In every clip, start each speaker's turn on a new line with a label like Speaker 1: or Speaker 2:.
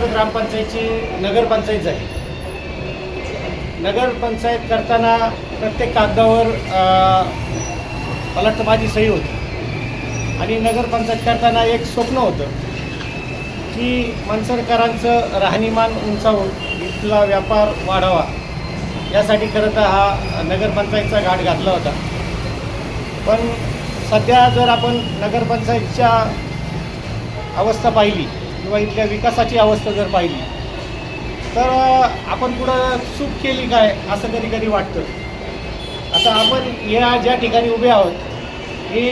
Speaker 1: मंचर ग्रामपंचायतची नगरपंचायत झाली. नगरपंचायत करताना प्रत्येक कागदावर मला वाटतं माझी सही होती. आणि नगरपंचायत करताना एक स्वप्न होतं की मनसरकरांचं राहणीमान उंचावून इथला व्यापार वाढावा. यासाठी खरं तर हा नगरपंचायतचा घाट घातला होता. पण सध्या जर आपण नगरपंचायतच्या अवस्था पाहिली किंवा इथल्या विकासाची अवस्था जर पाहिली तर आपण पुढं चूक केली काय असं कधी कधी वाटतं. आता आपण या ज्या ठिकाणी उभे आहोत ही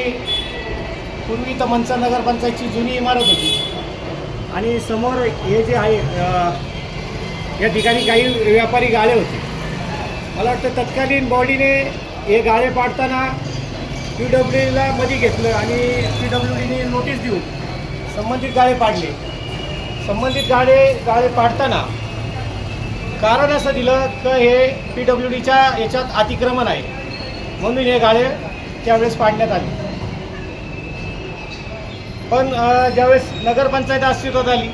Speaker 1: पूर्वी तर मनसा नगरपंचायतची जुनी इमारत होती. आणि समोर हे जे आहे या ठिकाणी काही व्यापारी गाळे होते. मला वाटतं तत्कालीन बॉडीने हे गाळे पाडताना पी डब्ल्यू डीला मध्ये घेतलं आणि पी डब्ल्यू डीने नोटीस देऊन संबंधित गाळे पाडले. संबंधित गाळे गाळे पाडताना कारण असं दिलं की हे पी डब्ल्यू डीच्या याच्यात अतिक्रमण आहे. म्हणून हे गाळे त्यावेळेस पाडण्यात आले. पण ज्यावेळेस नगरपंचायत अस्तित्वात आली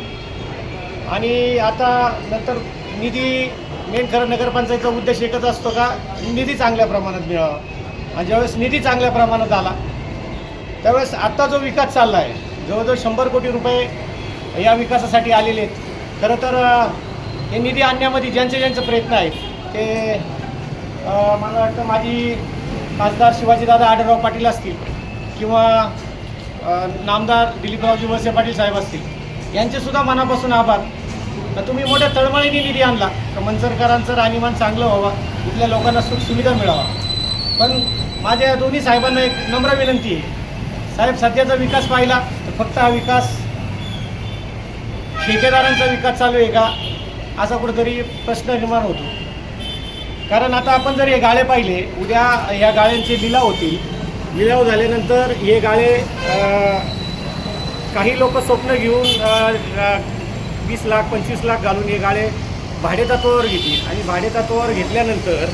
Speaker 1: आणि आता नंतर निधी मेन खरं नगरपंचायतचा उद्देश एकच असतो का? निधी चांगल्या प्रमाणात मिळावा. आणि ज्यावेळेस निधी चांगल्या प्रमाणात आला त्यावेळेस आत्ता जो विकास चालला आहे जवळजवळ शंभर कोटी रुपये या विकासासाठी आलेले आहेत. खरं तर हे निधी आणण्यामध्ये ज्यांचे ज्यांचे प्रयत्न आहेत ते मला वाटतं माझी खासदार शिवाजीदादा आढळराव पाटील असतील किंवा नामदार दिलीपरावजी वळसे पाटील साहेब असतील यांचेसुद्धा मनापासून आभार. तर तुम्ही मोठ्या तळमळीने निधी आणला तर मंचरकरांचं राहणीमान चांगलं व्हावं इथल्या लोकांना सुखसुविधा मिळावा पण माझ्या दोन्ही साहेबांना एक नम्र विनंती आहे. साहेब सध्याचा विकास पाहिला तर फक्त हा विकास ठेकेदारांचा विकास चालू आहे का? असा कुठेतरी प्रश्न निर्माण होतो. कारण आता आपण जर हे गाळे पाहिले उद्या या गाळ्यांचे लिलाव होतील. लिलाव झाल्यानंतर हे गाळे काही लोक स्वप्न घेऊन वीस लाख पंचवीस लाख घालून हे गाळे भाडेतत्वावर घेतील. आणि भाडेतत्वावर घेतल्यानंतर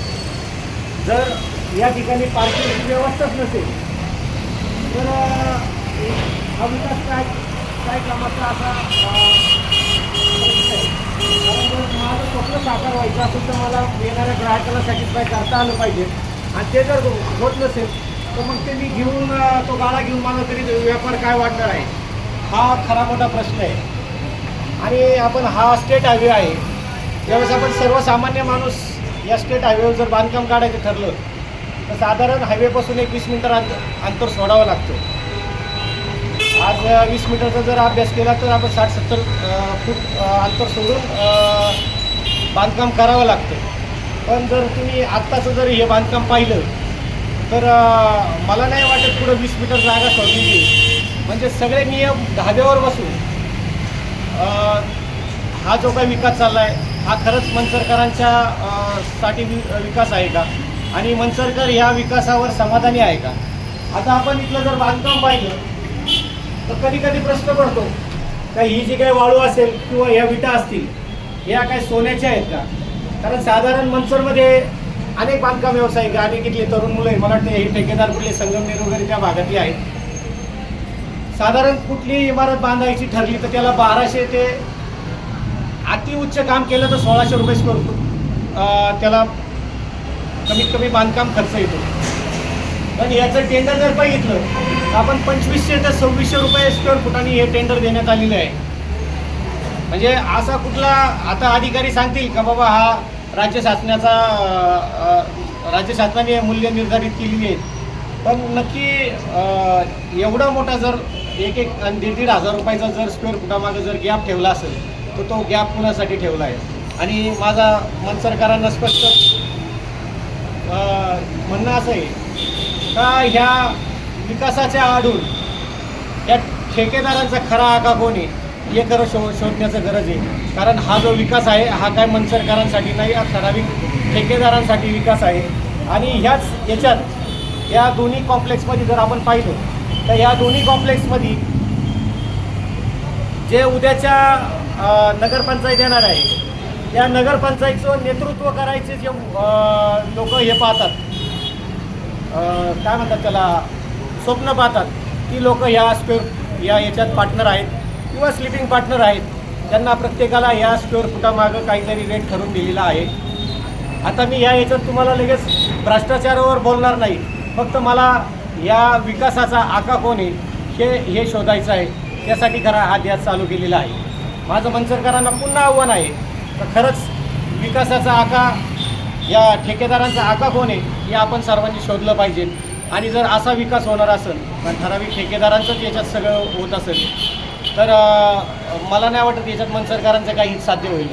Speaker 1: जर या ठिकाणी पार्किंगची व्यवस्थाच नसेल तर हा विकास काय काय कामाचा असा अ, प्रश्न आहे. कारण जर माझं स्वप्न साकार व्हायचं असेल तर मला येणाऱ्या ग्राहकाला सॅटिस्फाय करता आलं पाहिजे आणि ते जर होत नसेल तर मग ते मी घेऊन तो गाळा घेऊन मला तरी व्यापार काय वाढणार आहे? हा खरा मोठा प्रश्न आहे. आणि आपण हा स्टेट हायवे आहे त्यावेळेस आपण सर्वसामान्य माणूस या स्टेट हायवेवर जर बांधकाम काढायचं ठरलं तर साधारण हायवेपासून एक वीस मिनिटर अंतर सोडावं लागतं आज वीस मीटरचा जर अभ्यास केला तर आपण साठ सत्तर फूट अंतर सोडून बांधकाम करावं लागतं. पण जर तुम्ही आत्ताचं जर हे बांधकाम पाहिलं तर मला नाही वाटत पुढं वीस मीटर जागा सोडलेली म्हणजे सगळे नियम धाब्यावर बसून हा जो काही विकास चालला आहे हा खरंच मनसरकरांच्या साठी वि- विकास आहे का? आणि मनसरकर ह्या विकासावर समाधानी आहे का? आता आपण इथलं जर बांधकाम पाहिलं तर कधी कधी प्रश्न पडतो का ही जी काही वाळू असेल किंवा ह्या विटा असतील या काय सोन्याच्या आहेत का? कारण साधारण मनसरमध्ये अनेक बांधकाम व्यावसायिक अनेक इथले तरुण मुलं मला वाटतं हे ठेकेदार कुठले? संगमनेर वगैरे त्या भागातली आहेत. साधारण कुठली इमारत बांधायची ठरली तर त्याला बाराशे ते अति उच्च काम केलं तर सोळाशे रुपये स्क्वेअर फूट त्याला कमीत कमी बांधकाम खर्च येतो. पण याचं टेंडर जर बघितलं तर आपण पंचवीसशे ते सव्वीसशे रुपये स्क्वेअर फुटाने हे टेंडर देण्यात आलेलं आहे. म्हणजे असा कुठला आता अधिकारी सांगतील का बाबा हा राज्य शासनाचा राज्य शासनाने मूल्य निर्धारित केलेली आहेत पण नक्की एवढा मोठा जर एक एक आणि दीड दीड हजार रुपयाचा जर स्क्वेअर फुटामागे जर गॅप ठेवला असेल तर तो गॅप कुणासाठी ठेवला आहे? आणि माझा मन सरकारांना स्पष्ट म्हणणं असं आहे का ह्या विकासाच्या आडून? या ठेकेदारांचा खरा आका कोण आहे? हे खरं शो शोधण्याचं गरज आहे. कारण हा जो विकास आहे हा काय मनसरकारांसाठी नाही हा ठराविक ठेकेदारांसाठी विकास आहे. आणि ह्याच याच्यात या दोन्ही कॉम्प्लेक्समध्ये जर आपण पाहिलं तर या दोन्ही कॉम्प्लेक्समध्ये जे उद्याच्या नगरपंचायत येणार आहे या नगरपंचायतचं नेतृत्व करायचे जे लोक हे पाहतात. काय म्हणतात त्याला स्वप्न पाहतात. ती लोक ह्या स्क्वेअर या याच्यात पार्टनर आहेत किंवा स्लिपिंग पार्टनर आहेत. त्यांना प्रत्येकाला ह्या स्क्वेअर फुटामागं काहीतरी रेट ठरवून दिलेला आहे. आता मी या याच्यात तुम्हाला लगेच भ्रष्टाचारावर बोलणार नाही. फक्त मला या विकासाचा आका कोण आहे हे हे शोधायचं आहे. त्यासाठी खरा हा ध्यास चालू केलेला आहे. माझं मनसरकरांना पुन्हा आव्हान आहे. तर खरंच विकासाचा आका या ठेकेदारांचा आका कोण आहे हे आपण सर्वांनी शोधलं पाहिजे. आणि जर असा विकास होणार असेल तर ठराविक ठेकेदारांचंच याच्यात सगळं होत असेल. तर मला नाही वाटत याच्यात मनसरकरांचं काही साध्य होईल.